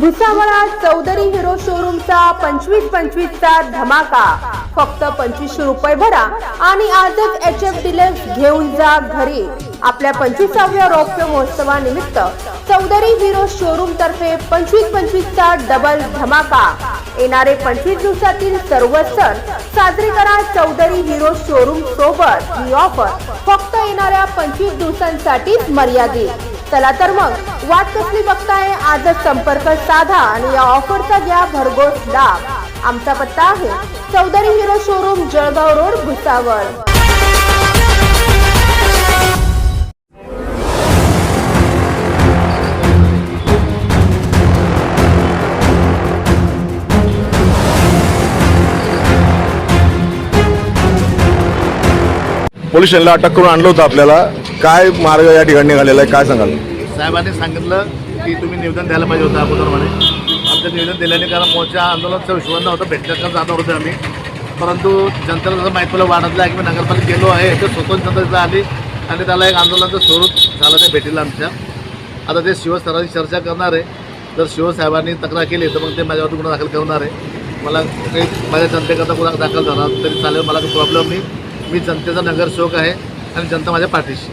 भुसावळा Chaudhari hero शोरूमचा पंचवीस पंचवीस चा धमाका. फक्त पंचवीसशे रुपये भरा आणि आजच एच एफ डिलक्स घेऊन जा घरी. आपल्या पंचवीसाव्या रौप्य महोत्सवानिमित्त चौधरी हिरो शोरूम तर्फे पंचवीस पंचवीसचा डबल धमाका. येणारे पंचवीस दिवसातील सर्व सण साजरे करा चौधरी हिरो शोरूम सोबत. ही ऑफर फक्त येणाऱ्या पंचवीस दिवसांसाठीच मर्यादित. चला तर मग वाट कसली बघताय? आजच संपर्क साधा आणि या ऑफरचा घ्या भरघोस लाभ. आमचा पत्ता आहे Chaudhari hero showroom Jalgaon road Bhusawal. पोलिसांना अटक करून आणलं होतं आपल्याला. काय मार्ग या ठिकाणी निघालेला आहे? काय सांगाल? साहेबांनी सांगितलं की तुम्ही निवेदन द्यायला पाहिजे होतं अगोदरमध्ये आमचं निवेदन दिल्याने कारण मोर्चा आंदोलनाचा विश्वास नव्हता भेटण्याचा जाणार होतो आम्ही. परंतु जनतेला जसं माहीत पडलं वाढतलं आहे की मी नगरपालिका गेलो आहे ते स्वतंत्र जनता आली आणि त्याला एक आंदोलनाचं स्वरूप झालं ते भेटीला आमच्या. आता ते शिवस्तरांची चर्चा करणार आहे. जर शिवसाहेबांनी तक्रार केली तर मग ते माझ्यावरती गुन्हा दाखल करणार आहे. मला काही माझ्या जनतेकरता गुन्हा दाखल झाला तरी चालेल मला काही प्रॉब्लेम नाही. मी जनतेचा नगरसेवक आहे आणि जनता माझ्या पाठीशी.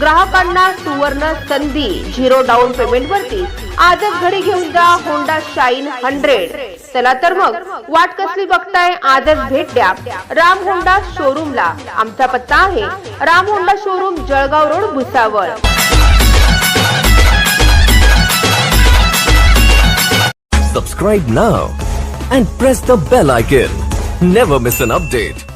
ग्राहकांना सुवर्ण संधी झिरो डाऊन पेमेंट वरती आजच घरी घेऊन जा होंडा शाईन हंड्रेड चला तर मग वाट कसली बघताय आजच भेट द्या राम होंडा शोरूमला आमचा पत्ता आहे Ram Honda showroom Jalgaon road Bhusawal Subscribe now and press the bell icon. Never miss an update.